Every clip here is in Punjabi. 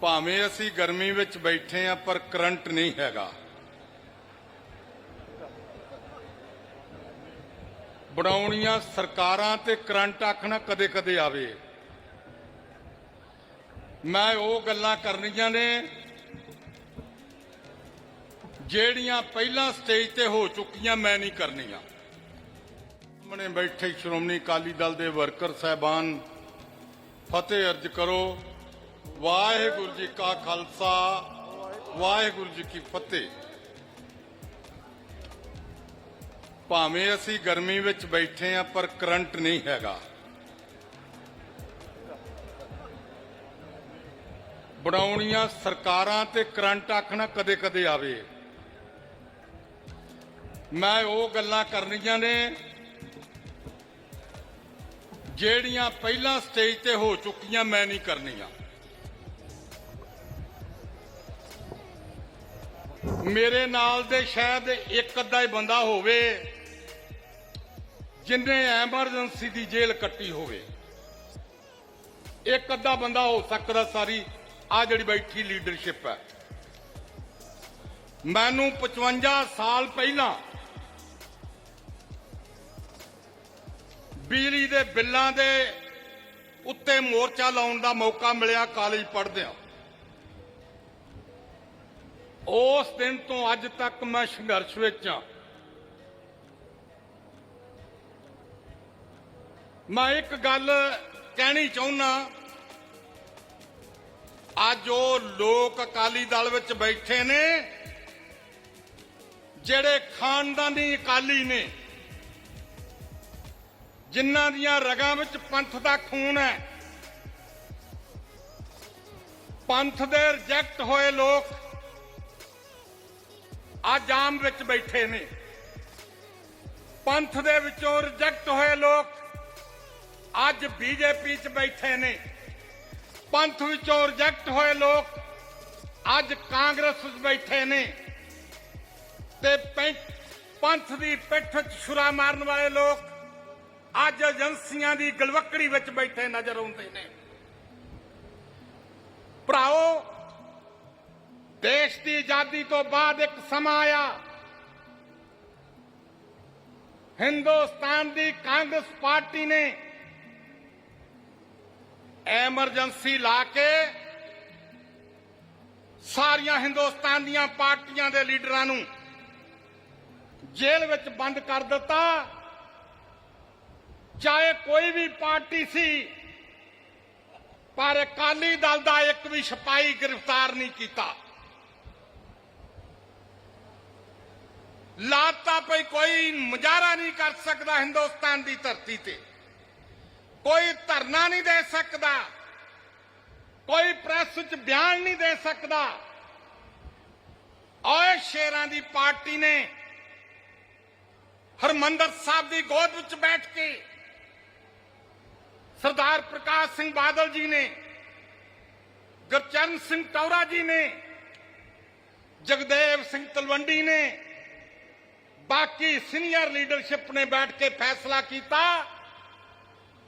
ਭਾਵੇਂ ਅਸੀਂ ਗਰਮੀ ਵਿੱਚ ਬੈਠੇ ਆ ਪਰ ਕਰੰਟ ਨਹੀਂ ਹੈਗਾ। ਬਣਾਉਣੀਆਂ ਸਰਕਾਰਾਂ ਤੇ ਕਰੰਟ ਆਖਣਾ ਕਦੇ ਕਦੇ ਆਵੇ। ਮੈਂ ਉਹ ਗੱਲਾਂ ਕਰਨੀਆਂ ਨੇ, ਜਿਹੜੀਆਂ ਪਹਿਲਾਂ ਸਟੇਜ ਤੇ ਹੋ ਚੁੱਕੀਆਂ, ਮੈਂ ਨਹੀਂ ਕਰਨੀਆਂ। ਸਾਹਮਣੇ ਬੈਠੇ ਸ਼੍ਰੋਮਣੀ ਅਕਾਲੀ ਦਲ ਦੇ ਵਰਕਰ, ਸਹਿਬਾਨ, ਫਤਿਹ ਅਰਜ ਕਰੋ। ਵਾਹਿਗੁਰੂ ਜੀ ਕਾ ਖਾਲਸਾ, ਵਾਹਿਗੁਰੂ ਜੀ ਕੀ ਫਤਿਹ। ਭਾਵੇਂ ਅਸੀਂ ਗਰਮੀ ਵਿੱਚ ਬੈਠੇ ਆ ਪਰ ਕਰੰਟ ਨਹੀਂ ਹੈਗਾ। ਬਣਾਉਣੀਆਂ ਸਰਕਾਰਾਂ ਤੇ ਕਰੰਟ ਆਖਣਾ ਕਦੇ ਕਦੇ ਆਵੇ। ਮੈਂ ਉਹ ਗੱਲਾਂ ਕਰਨੀਆਂ ਨੇ, ਜਿਹੜੀਆਂ ਪਹਿਲਾਂ ਸਟੇਜ ਤੇ ਹੋ ਚੁੱਕੀਆਂ, ਮੈਂ ਨਹੀਂ ਕਰਨੀਆਂ। ਮੇਰੇ ਨਾਲ ਦੇ ਸ਼ਾਇਦ ਇੱਕ ਅੱਧਾ ਹੀ ਬੰਦਾ ਹੋਵੇ, ਜਿਨੇ ਐਮਰਜੈਂਸੀ ਦੀ ਜੇਲ੍ਹ ਕੱਟੀ ਹੋਵੇ। ਇੱਕ ਅੱਧਾ ਬੰਦਾ ਹੋ ਸਕਦਾ ਸਾਰੀ ਆ ਜਿਹੜੀ ਬੈਠੀ ਲੀਡਰਸ਼ਿਪ ਹੈ। ਮੈਨੂੰ 55 ਸਾਲ ਪਹਿਲਾਂ ਬਿਜਲੀ ਦੇ ਬਿੱਲਾਂ ਦੇ ਉੱਤੇ ਮੋਰਚਾ ਲਾਉਣ ਦਾ ਮੌਕਾ ਮਿਲਿਆ ਕਾਲਜ ਪੜ੍ਹਦਿਆਂ। ਉਸ ਦਿਨ ਤੋਂ ਅੱਜ ਤੱਕ ਮੈਂ ਸੰਘਰਸ਼ ਵਿੱਚ ਹਾਂ। ਮੈਂ ਇੱਕ ਗੱਲ ਕਹਿਣੀ ਚਾਹੁੰਦਾ ਅੱਜ ਉਹ ਲੋਕ ਅਕਾਲੀ ਦਲ ਵਿੱਚ ਬੈਠੇ ਨੇ, ਜਿਹੜੇ ਖਾਨਦਾਨੀ ਅਕਾਲੀ ਨੇ, ਜਿਨ੍ਹਾਂ ਦੀਆਂ ਰਗਾਂ ਵਿੱਚ ਪੰਥ ਦਾ ਖੂਨ ਹੈ। ਪੰਥ ਦੇ ਰਿਜੈਕਟ ਹੋਏ ਲੋਕ ਅੱਜ ਆਮ ਵਿੱਚ ਬੈਠੇ ਨੇ। ਪੰਥ ਦੇ ਵਿੱਚੋਂ ਰਿਜੈਕਟ ਹੋਏ ਲੋਕ ਅੱਜ ਬੀਜੇਪੀ 'ਚ ਬੈਠੇ ਨੇ। ਪੰਥ ਵਿੱਚੋਂ ਰਿਜੈਕਟ ਹੋਏ ਲੋਕ ਅੱਜ ਕਾਂਗਰਸ 'ਚ ਬੈਠੇ ਨੇ। ਤੇ ਪੰਥ ਦੀ ਪਿੱਠ 'ਚ ਛੁਰਾ ਮਾਰਨ ਵਾਲੇ ਲੋਕ ਅੱਜ ਏਜੰਸੀਆਂ ਦੀ ਗਲਵਕੜੀ ਵਿੱਚ ਬੈਠੇ ਨਜ਼ਰ ਆਉਂਦੇ ਨੇ। ਭਰਾਓ ਦੇਸ਼ ਦੀ ਆਜ਼ਾਦੀ ਤੋਂ ਬਾਅਦ ਇੱਕ ਸਮਾਂ ਆਇਆ। ਹਿੰਦੁਸਤਾਨ ਦੀ ਕਾਂਗਰਸ ਪਾਰਟੀ ਨੇ ਐਮਰਜੈਂਸੀ ਲਾ ਕੇ ਸਾਰੀਆਂ ਹਿੰਦੁਸਤਾਨ ਦੀਆਂ ਪਾਰਟੀਆਂ ਦੇ ਲੀਡਰਾਂ ਨੂੰ ਜੇਲ੍ਹ ਵਿੱਚ ਬੰਦ ਕਰ ਦਿੱਤਾ। ਚਾਹੇ ਕੋਈ ਵੀ ਪਾਰਟੀ ਸੀ, ਪਰ ਅਕਾਲੀ ਦਲ ਦਾ ਇੱਕ ਵੀ ਸਿਪਾਹੀ ਗ੍ਰਿਫਤਾਰ ਨਹੀਂ ਕੀਤਾ। ਲਾਤਾ ਪਈ ਕੋਈ ਮੁਜ਼ਾਹਰਾ ਨਹੀਂ ਕਰ ਸਕਦਾ ਹਿੰਦੁਸਤਾਨ ਦੀ ਧਰਤੀ ਤੇ। ਕੋਈ ਧਰਨਾ ਨਹੀਂ ਦੇ ਸਕਦਾ। ਕੋਈ ਪ੍ਰੈਸ ਵਿੱਚ ਬਿਆਨ ਨਹੀਂ ਦੇ ਸਕਦਾ। ਓਏ ਸ਼ੇਰਾਂ ਦੀ ਪਾਰਟੀ ਨੇ ਹਰਮੰਦਰ ਸਾਹਿਬ ਦੀ ਗੋਦ ਵਿੱਚ ਬੈਠ ਕੇ ਸਰਦਾਰ ਪ੍ਰਕਾਸ਼ ਸਿੰਘ ਬਾਦਲ ਜੀ ਨੇ, ਗੁਰਚਰਨ ਸਿੰਘ ਟੌਰਾ ਜੀ ਨੇ, ਜਗਦੇਵ ਸਿੰਘ ਤਲਵੰਡੀ ਨੇ ਬਾਕੀ ਸੀਨੀਅਰ ਲੀਡਰਸ਼ਿਪ ਨੇ ਬੈਠ ਕੇ ਫੈਸਲਾ ਕੀਤਾ,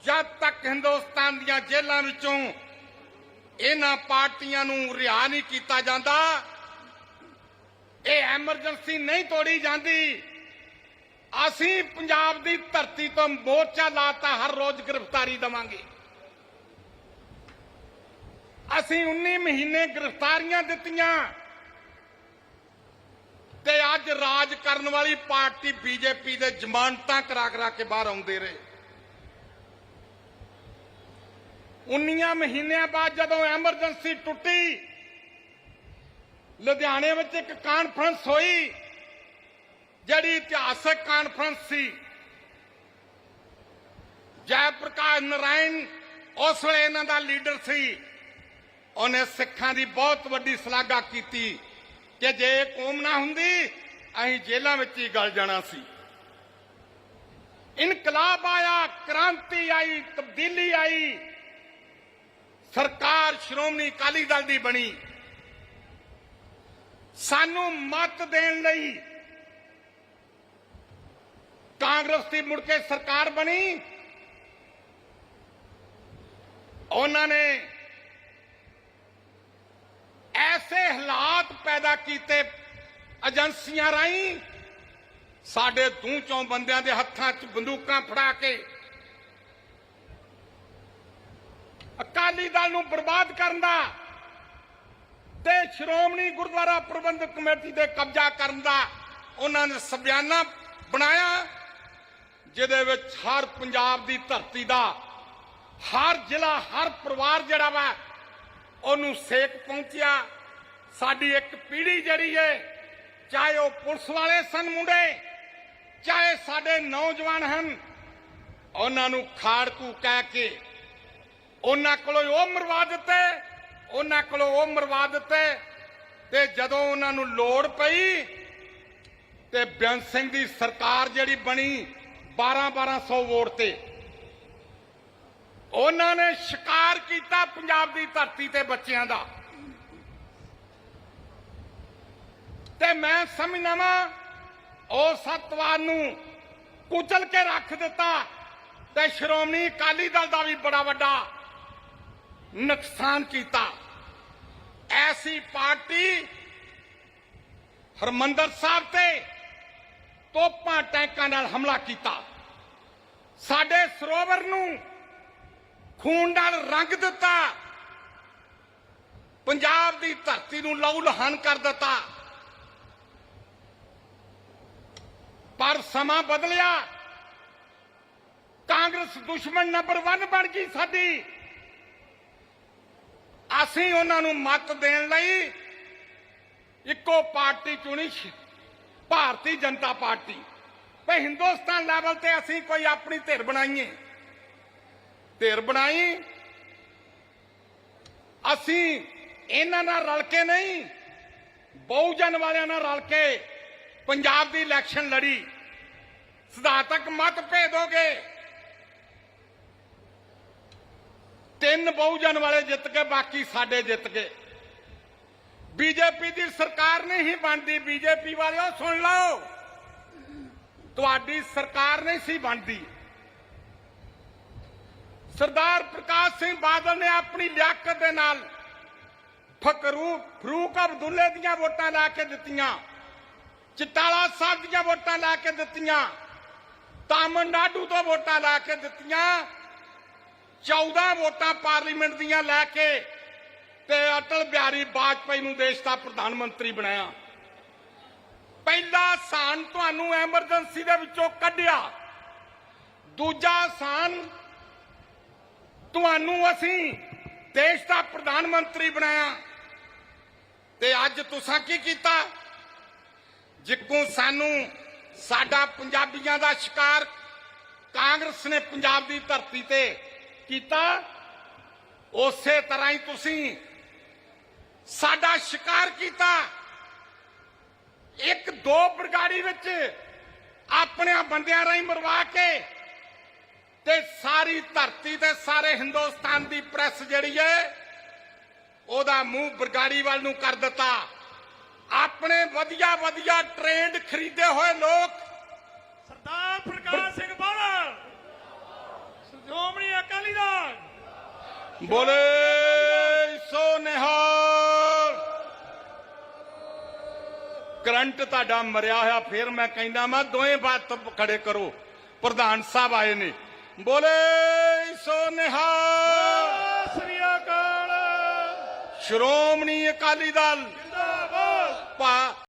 ਜਦ ਤੱਕ ਹਿੰਦੁਸਤਾਨ ਦੀਆਂ ਜੇਲ੍ਹਾਂ ਵਿੱਚੋਂ ਇਹਨਾਂ ਪਾਰਟੀਆਂ ਨੂੰ ਰਿਹਾ ਨਹੀਂ ਕੀਤਾ ਜਾਂਦਾ, ਇਹ ਐਮਰਜੈਂਸੀ ਨਹੀਂ ਤੋੜੀ ਜਾਂਦੀ। ਅਸੀਂ ਪੰਜਾਬ ਦੀ ਧਰਤੀ ਤੋਂ ਮੋਰਚਾ ਲਾਤਾ, ਹਰ ਰੋਜ਼ ਗ੍ਰਿਫਤਾਰੀ ਦਵਾਂਗੇ। ਅਸੀਂ 19 ਮਹੀਨੇ ਗ੍ਰਿਫਤਾਰੀਆਂ ਦਿੱਤੀਆਂ। ਤੇ ਅੱਜ ਰਾਜ ਕਰਨ ਵਾਲੀ ਪਾਰਟੀ ਬੀਜੇਪੀ ਦੇ ਜ਼ਮਾਨਤਾਂ ਕਰਾ ਕਰਾ ਕੇ ਬਾਹਰ ਆਉਂਦੇ ਰਹੇ। 19 ਮਹੀਨਿਆਂ ਬਾਅਦ ਜਦੋਂ ਐਮਰਜੈਂਸੀ ਟੁੱਟੀ, ਲੁਧਿਆਣੇ ਵਿੱਚ ਇੱਕ ਕਾਨਫਰੰਸ ਹੋਈ, ਜਿਹੜੀ ਇਤਿਹਾਸਕ ਕਾਨਫਰੰਸ ਸੀ। ਜੈ ਪ੍ਰਕਾਸ਼ ਨਰਾਇਣ ਉਸ ਵੇਲੇ ਇਹਨਾਂ ਦਾ ਲੀਡਰ ਸੀ। ਉਹਨੇ ਸਿੱਖਾਂ ਦੀ ਬਹੁਤ ਵੱਡੀ ਸ਼ਲਾਘਾ ਕੀਤੀ। ਕਿ ਜੇ ਇਹ ਕੌਮ ਨਾ ਹੁੰਦੀ, ਅਸੀਂ ਜੇਲ੍ਹਾਂ ਵਿੱਚ ਹੀ ਗਲ ਜਾਣਾ ਸੀ। ਇਨਕਲਾਬ ਆਇਆ, ਕ੍ਰਾਂਤੀ ਆਈ, ਤਬਦੀਲੀ ਆਈ। ਸਰਕਾਰ ਸ਼੍ਰੋਮਣੀ ਅਕਾਲੀ ਦਲ ਦੀ ਬਣੀ। ਸਾਨੂੰ ਮਤ ਦੇਣ ਲਈ ਕਾਂਗਰਸ ਦੀ ਮੁੜ ਕੇ ਸਰਕਾਰ ਬਣੀ। ਉਹਨਾਂ ਨੇ ਐਸੇ ਹਾਲਾਤ ਪੈਦਾ ਕੀਤੇ ਏਜੰਸੀਆਂ ਰਾਹੀਂ ਸਾਡੇ ਦੂੰ ਚੋਂ ਬੰਦਿਆਂ ਦੇ ਹੱਥਾਂ 'ਚ ਬੰਦੂਕਾਂ ਫੜਾ ਕੇ ਅਕਾਲੀ ਦਲ ਨੂੰ ਬਰਬਾਦ ਕਰਨ ਦਾ ਤੇ ਸ਼੍ਰੋਮਣੀ ਗੁਰਦੁਆਰਾ ਪ੍ਰਬੰਧਕ ਕਮੇਟੀ ਦੇ ਕਬਜ਼ਾ ਕਰਨ ਦਾ ਉਹਨਾਂ ਨੇ ਸਬਿਆਨਾ ਬਣਾਇਆ, ਜਿਹਦੇ ਵਿੱਚ ਹਰ ਪੰਜਾਬ ਦੀ ਧਰਤੀ ਦਾ, ਹਰ ਜ਼ਿਲ੍ਹਾ, ਹਰ ਪਰਿਵਾਰ ਜਿਹੜਾ ਵਾ ਉਹਨੂੰ ਸੇਕ ਪਹੁੰਚਿਆ। ਸਾਡੀ ਇੱਕ ਪੀੜ੍ਹੀ ਜਿਹੜੀ ਏ, ਚਾਹੇ ਉਹ ਪੁਲਿਸ ਵਾਲੇ ਸਨ ਮੁੰਡੇ, ਚਾਹੇ ਸਾਡੇ ਨੌਜਵਾਨ ਹਨ, ਉਹਨਾਂ ਨੂੰ ਖਾੜਕੂ ਕਹਿ ਕੇ। ਉਹਨਾਂ ਕੋਲੋਂ ਉਹ ਮਰਵਾ ਦਿੱਤੇ, ਉਹਨਾਂ ਕੋਲੋਂ ਉਹ ਮਰਵਾ ਦਿੱਤੇ। ਤੇ ਜਦੋਂ ਉਹਨਾਂ ਨੂੰ ਲੋੜ ਪਈ, ਤੇ ਬੇਅੰਤ ਸਿੰਘ ਦੀ ਸਰਕਾਰ ਜਿਹੜੀ ਬਣੀ 12 1200 ਵੋਟ ਤੇ। ਉਹਨਾਂ ਨੇ ਸ਼ਿਕਾਰ ਕੀਤਾ ਪੰਜਾਬ ਦੀ ਧਰਤੀ ਤੇ ਬੱਚਿਆਂ ਦਾ। ਤੇ ਮੈਂ ਸਮਝਦਾ ਵਾਂ, ਉਹ ਸਤਵਾਰ ਨੂੰ ਕੁਚਲ ਕੇ ਰੱਖ ਦਿੱਤਾ ਤੇ ਸ਼੍ਰੋਮਣੀ ਅਕਾਲੀ ਦਲ ਦਾ ਵੀ ਬੜਾ ਵੱਡਾ ਨੁਕਸਾਨ ਕੀਤਾ। ਐਸੀ ਪਾਰਟੀ ਹਰਮੰਦਰ ਸਾਹਿਬ ਤੇ ਤੋਪਾਂ ਟੈਂਕਾਂ ਨਾਲ ਹਮਲਾ ਕੀਤਾ। ਸਾਡੇ ਸਰੋਵਰ ਨੂੰ ਖੂਨ ਨਾਲ ਰੰਗ ਦਿੱਤਾ। ਪੰਜਾਬ ਦੀ ਧਰਤੀ ਨੂੰ ਲਹੂ ਲਹਾਨ ਕਰ ਦਿੱਤਾ। ਪਰ ਸਮਾਂ ਬਦਲਿਆ। ਕਾਂਗਰਸ ਦੁਸ਼ਮਣ ਨੰਬਰ 1 ਬਣ ਗਈ ਸਾਡੀ। ਅਸੀਂ ਉਹਨਾਂ ਨੂੰ ਮਤ ਦੇਣ ਲਈ ਇੱਕੋ ਪਾਰਟੀ ਚੁਣੀ ਭਾਰਤੀ ਜਨਤਾ ਪਾਰਟੀ। ਭਈ ਹਿੰਦੁਸਤਾਨ ਲੈਵਲ ਤੇ ਅਸੀਂ ਕੋਈ ਆਪਣੀ ਧਿਰ ਬਣਾਈਏ। ਧਿਰ ਬਣਾਈ। ਅਸੀਂ ਇਹਨਾਂ ਨਾਲ ਰਲ ਕੇ ਨਹੀਂ, ਬਹੁਜਨ ਵਾਲਿਆਂ ਨਾਲ ਰਲ ਕੇ ਪੰਜਾਬ ਦੀ ਇਲੈਕਸ਼ਨ ਲੜੀ। ਸਿਧਾਂਤਕ ਮਤ ਭੇਦੋਗੇ ਤਿੰਨ ਬਹੁਜਨ ਵਾਲੇ ਜਿੱਤ ਕੇ, ਬਾਕੀ ਸਾਡੇ ਜਿੱਤ ਗਏ। ਬੀਜੇਪੀ ਦੀ ਸਰਕਾਰ ਨਹੀਂ ਹੀ ਬਣਦੀ। ਬੀਜੇਪੀ ਵਾਲਿਓ, ਸੁਣ ਲਓ। ਤੁਹਾਡੀ ਸਰਕਾਰ ਨਹੀਂ ਸੀ ਬਣਦੀ। ਸਰਦਾਰ ਪ੍ਰਕਾਸ਼ ਸਿੰਘ ਬਾਦਲ ਨੇ ਆਪਣੀ ਲਿਆਕਤ ਦੇ ਨਾਲ ਫਕਰੂ, ਫਰੂਕ ਅਬਦੁੱਲੇ ਦੀਆਂ ਵੋਟਾਂ ਲਾ ਕੇ ਦਿੱਤੀਆਂ, ਚਿਤਾਲਾ ਸਾਹਿਬ ਦੀਆਂ ਵੋਟਾਂ ਲਾ ਕੇ ਦਿੱਤੀਆਂ ਤਾਮਿਲਨਾਡੂ ਤੋਂ ਵੋਟਾਂ ਲਾ ਕੇ ਦਿੱਤੀਆਂ 14 ਵੋਟਾਂ ਪਾਰਲੀਮੈਂਟ ਦੀਆਂ ਲੈ ਕੇ ਤੇ ਅਟਲ ਬਿਹਾਰੀ ਵਾਜਪਾਈ ਨੂੰ ਦੇਸ਼ ਦਾ ਪ੍ਰਧਾਨ ਮੰਤਰੀ ਬਣਾਇਆ। ਪਹਿਲਾ ਸਾਨ ਤੁਹਾਨੂੰ ਐਮਰਜੈਂਸੀ ਦੇ ਵਿੱਚੋਂ ਕੱਢਿਆ, ਦੂਜਾ ਸਾਨ ਤੁਹਾਨੂੰ ਅਸੀਂ ਦੇਸ਼ ਦਾ ਪ੍ਰਧਾਨ ਮੰਤਰੀ ਬਣਾਇਆ। ਤੇ ਅੱਜ ਤੁਸੀਂ ਕੀ ਕੀਤਾ? ਜਿੱਕੂ ਸਾਨੂੰ ਸਾਡਾ ਪੰਜਾਬੀਆਂ ਦਾ ਸ਼ਿਕਾਰ ਕਾਂਗਰਸ ਨੇ ਪੰਜਾਬ ਦੀ ਧਰਤੀ ਤੇ ਕੀਤਾ, ਉਸੇ ਤਰ੍ਹਾਂ ਹੀ ਤੁਸੀਂ ਸਾਡਾ ਸ਼ਿਕਾਰ ਕੀਤਾ। ਇੱਕ ਦੋ ਬਰਗਾੜੀ ਵਿੱਚ ਆਪਣੇ ਬੰਦਿਆਂ ਰਾਹੀਂ ਮਰਵਾ ਕੇ ਤੇ ਸਾਰੀ ਧਰਤੀ ਤੇ ਸਾਰੇ ਹਿੰਦੁਸਤਾਨ ਦੀ ਪ੍ਰੈਸ ਜਿਹੜੀ ਏ ਉਹਦਾ ਮੂੰਹ ਬਰਗਾੜੀ ਵੱਲ ਨੂੰ ਕਰ ਦਿੱਤਾ। ਆਪਣੇ ਵਧੀਆ ਵਧੀਆ ਟ੍ਰੇਨਡ ਖਰੀਦੇ ਹੋਏ ਲੋਕ। ਸਰਦਾਰ ਪ੍ਰਕਾਸ਼ ਸਿੰਘ ਬਾਦਲ ਸ਼੍ਰੋਮਣੀ ਅਕਾਲੀ ਦਲ। ਬੋਲੇ ਸੋ ਨਿਹਾਲ। ਕਰੰਟ ਤੁਹਾਡਾ ਮਰਿਆ ਹੋਇਆ ਫਿਰ ਮੈਂ ਕਹਿੰਦਾ ਮੈਂ ਦੋਵੇਂ ਬਾਤ ਖੜੇ ਕਰੋ। ਪ੍ਰਧਾਨ ਸਾਹਿਬ ਆਏ ਨੇ। ਬੋਲੇ ਸੋ ਨਿਹਾਲ ਸ੍ਰੀ ਅਕਾਲ। ਸ਼੍ਰੋਮਣੀ ਅਕਾਲੀ ਦਲ। ਜਿੰਦਾਬਾਦ।